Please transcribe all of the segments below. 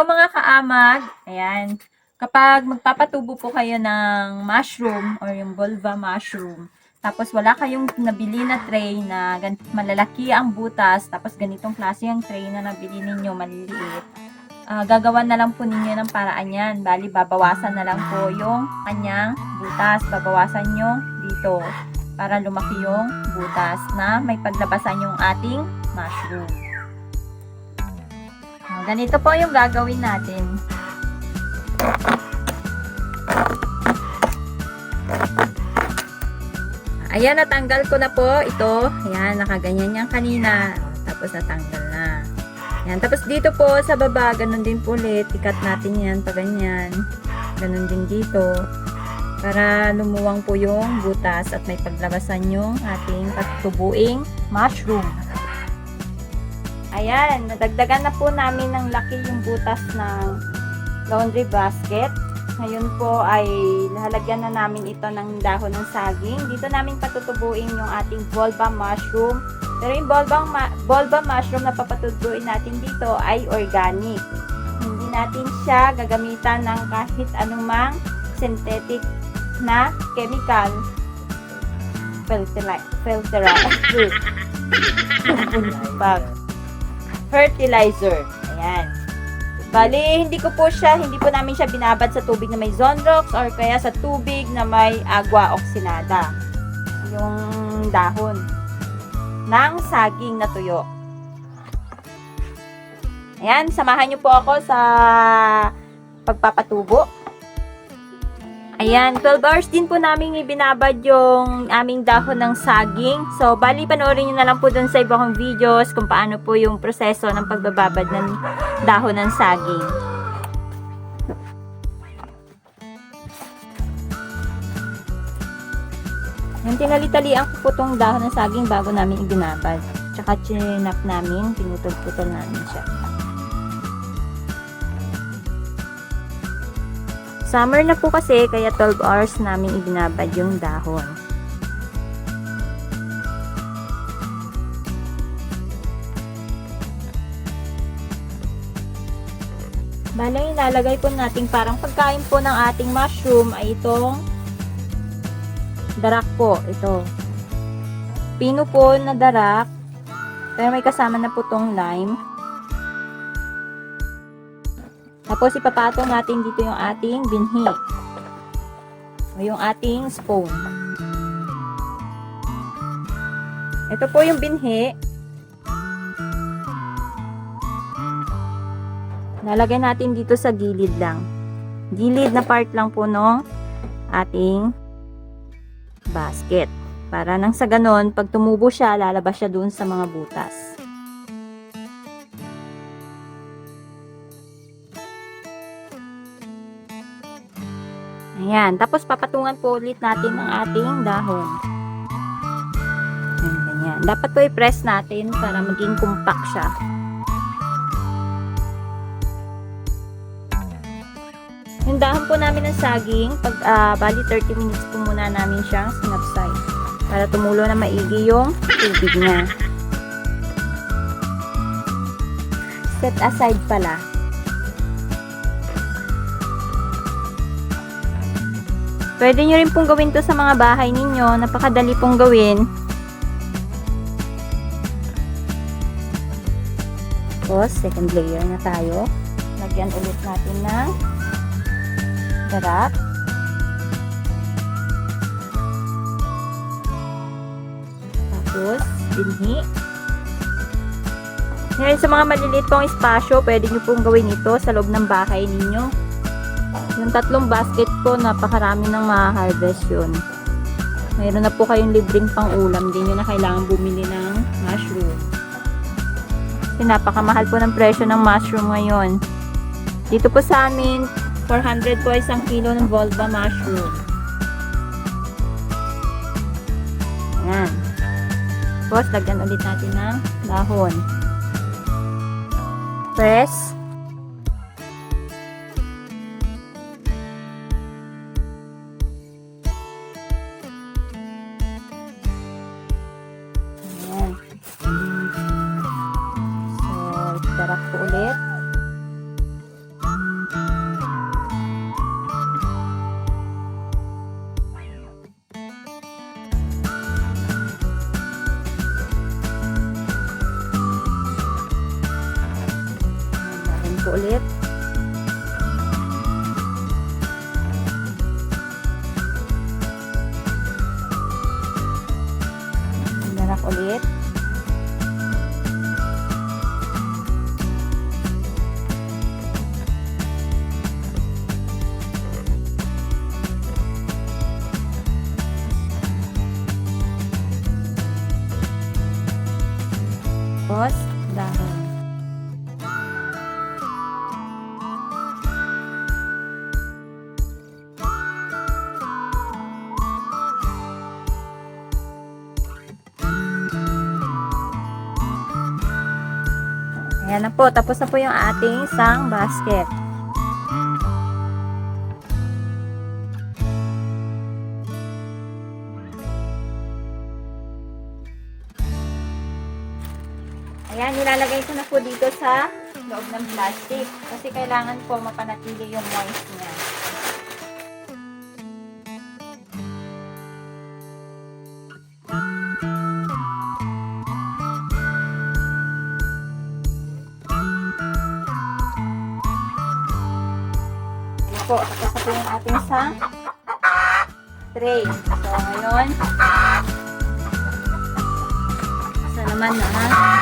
Hello mga kaamag. Ayan. Kapag magpapatubo po kayo ng mushroom or yung vulva mushroom, tapos wala kayong nabili na tray na malalaki ang butas, tapos ganitong klase ang tray na nabili ninyo maliliit, ah, gagawan na lang po ninyo ng paraan yan. Bali, babawasan na lang po yung kanyang butas. Babawasan nyo dito para lumaki yung butas na may paglabasan yung ating mushroom. Ganito po yung gagawin natin. Ayan, natanggal ko na po ito. Ayan, nakaganyan yan kanina. Tapos natanggal na. Ayan, tapos dito po sa baba, ganun din po ulit. Ikat natin yan pa ganyan. Ganun din dito. Para lumuwang po yung butas at may paglabasan yung ating pagtubuing mushroom. Ayan, nadagdagan na po namin ng laki yung butas ng laundry basket. Ngayon po ay lalagyan na namin ito ng dahon ng saging. Dito namin patutubuin yung ating volva mushroom. Pero yung volva, volva mushroom na papatutubuin natin dito ay organic. Hindi natin siya gagamitan ng kahit anumang synthetic na chemical filteri- filteri- Pag fertilizer. Ayan. Bali, hindi ko po siya, hindi po namin siya binabad sa tubig na may Zonrox or kaya sa tubig na may agua oxinada. Yung dahon ng saging na tuyo. Ayan, samahan niyo po ako sa pagpapatubo. Ayan, 12 hours din po namin ibinabad yung aming dahon ng saging. So, bali, panoorin nyo na lang po dun sa ibang videos kung paano po yung proseso ng pagbababad ng dahon ng saging. Yung tinali-talian ko po tong dahon ng saging bago namin ibinabad. Tsaka chinap namin, pinutol-putol namin siya. Summer na po kasi, kaya 12 hours namin ibinabad yung dahon. Bale, ilalagay po natin parang pagkain po ng ating mushroom ay itong darak po. Ito. Pino po na darak. Pero may kasama na po tong lime. Tapos ipapatong natin dito yung ating binhi. O yung ating spoon. Ito po yung binhi. Lalagay natin dito sa gilid lang. Gilid na part lang po no ating basket. Para nang sa ganon, pag tumubo siya, lalabas siya dun sa mga butas. Ayan. Tapos papatungan po ulit natin ang ating dahon. Ayan, ganyan. Dapat po i-press natin para maging compact siya. Yung dahon po namin ng saging, pag ah, bali 30 minutes po muna namin siyang sinapsay para tumulo na maigi yung tubig niya. Set aside pala. Pwede nyo rin pong gawin to sa mga bahay ninyo. Napakadali pong gawin. Tapos, second layer na tayo. Lagyan ulit natin ng darak. Tapos, binhi. Ngayon sa mga maliliit pong espasyo, pwede nyo pong gawin ito sa loob ng bahay ninyo. Yung tatlong basket po, napakarami ng ma-harvest yun. Mayroon na po kayong libreng pang ulam. Hindi nyo na kailangan bumili ng mushroom. Kasi napakamahal po ng presyo ng mushroom ngayon. Dito po sa amin, 400 po isang kilo ng Volva mushroom. Ayan. Tapos, lagyan ulit natin ng dahon. Press. Po ulit. Darak ulit. Tapos, Na po. Tapos na po yung ating isang basket. Ayan, nilalagay ko na po dito sa loob ng plastic. Kasi kailangan po mapanatili yung moist niya. Po, tapos na yung ating sa tray. So, ngayon, isa naman na ha.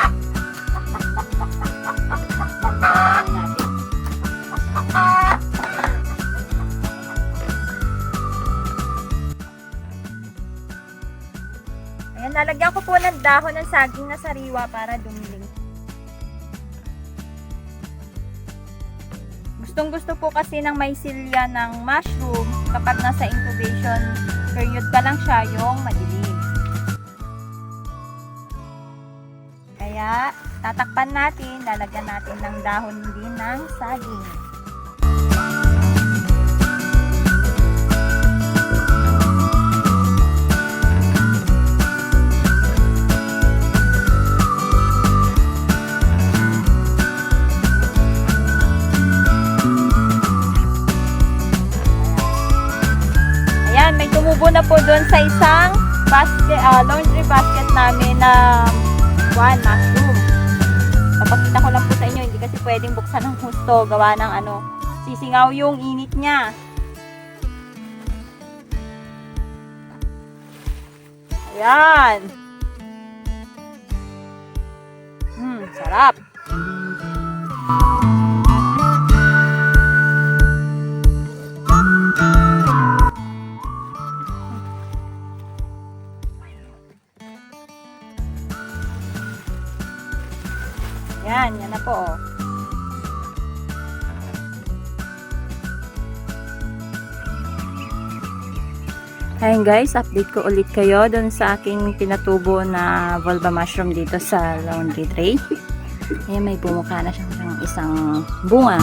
Ayan, lalagyan ko po ng dahon ng saging na sariwa para dumiling. Gustong gusto po kasi ng may silya ng mushroom kapag nasa incubation period pa lang siya yung madilim. Kaya, tatakpan natin, lalagyan natin ng dahon din ng saging. Basket, ah, laundry basket namin na one mushroom. Papakita ko lang po sa inyo, hindi kasi pwedeng buksan ng husto, gawa ng ano, sisingaw yung init niya. Ayan. Hmm, sarap. Yan, po. Ayun guys, update ko ulit kayo dun sa aking pinatubo na vulva mushroom dito sa laundry tray. Ayan, may bumuka na siyang isang bunga.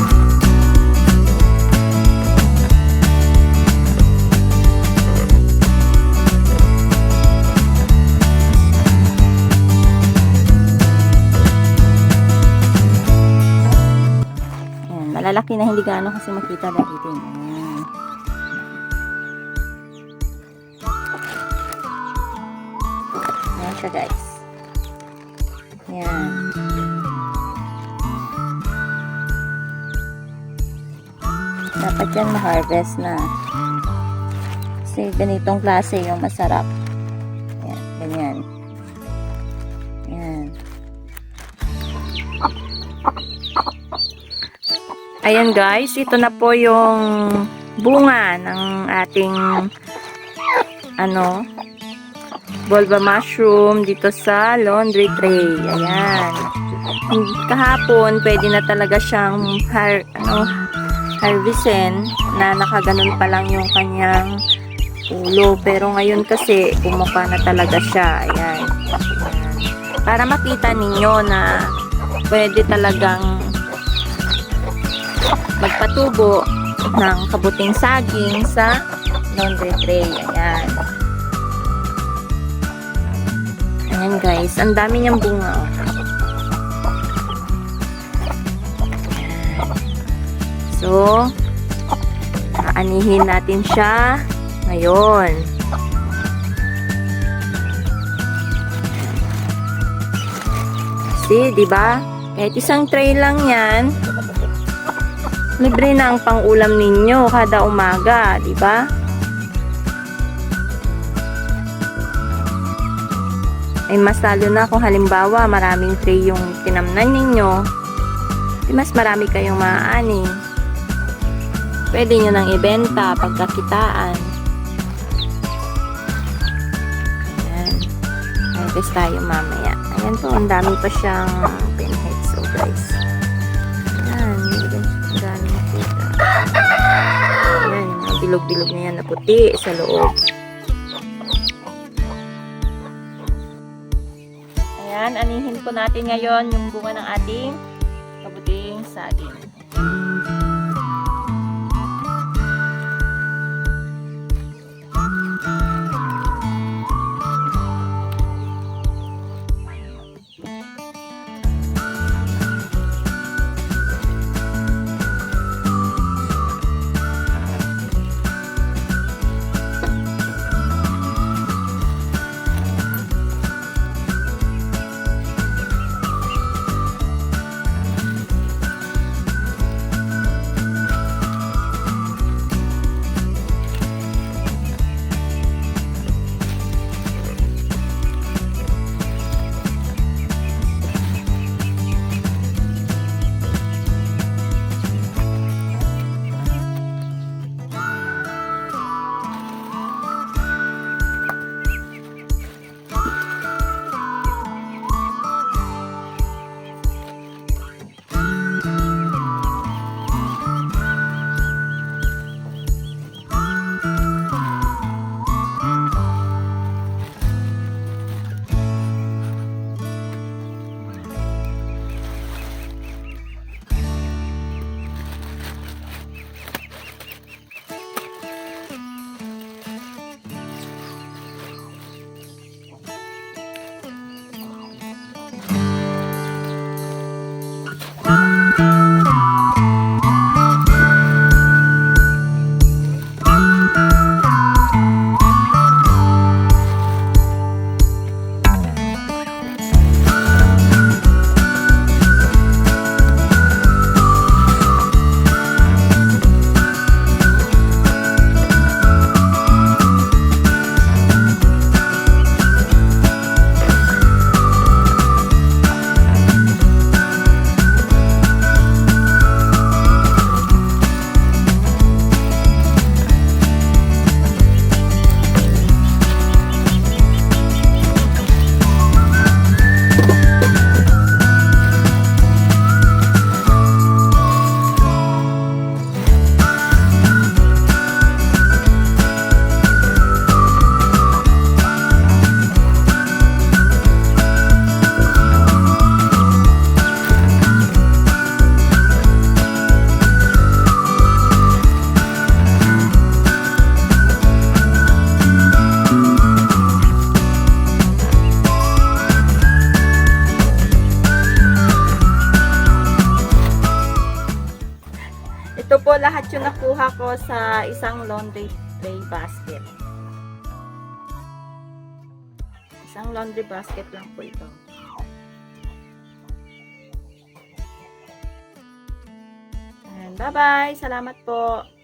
Malalaki na hindi gaano kasi makita dahil din. Ayan. Ayan siya guys. Ayan. Dapat yan ma-harvest na. Kasi ganitong klase yung masarap. Ayan, ganyan. Ayan. Ayan guys, ito na po yung bunga ng ating ano vulva mushroom dito sa laundry tray. Ayan. Kahapon, pwede na talaga siyang har, ano, harvestin na nakaganon pa lang yung kanyang ulo. Pero ngayon kasi, pumuka na talaga siya. Ayan. Para makita ninyo na pwede talagang magpatubo ng kabuting saging sa laundry tray. Ayan. Ayan guys, ang dami niyang bunga. oh. So, aanihin natin siya ngayon. See, di ba? Kahit isang tray lang yan, Libre na ang pang-ulam ninyo kada umaga, di ba? Ay mas na kung halimbawa maraming tray yung tinamnan ninyo, di mas marami kayong maaani. Pwede nyo nang ibenta pagkakitaan. Ayan. Harvest tayo mamaya. Ayan po, ang dami pa siyang pinheads. So guys. Bilog-bilog na yan na puti sa loob. Ayan, anihin po natin ngayon yung bunga ng ating kabuting saging. Ito lahat yung nakuha ko sa isang laundry tray basket. Isang laundry basket lang po ito. Ayan, Bye-bye! Salamat po!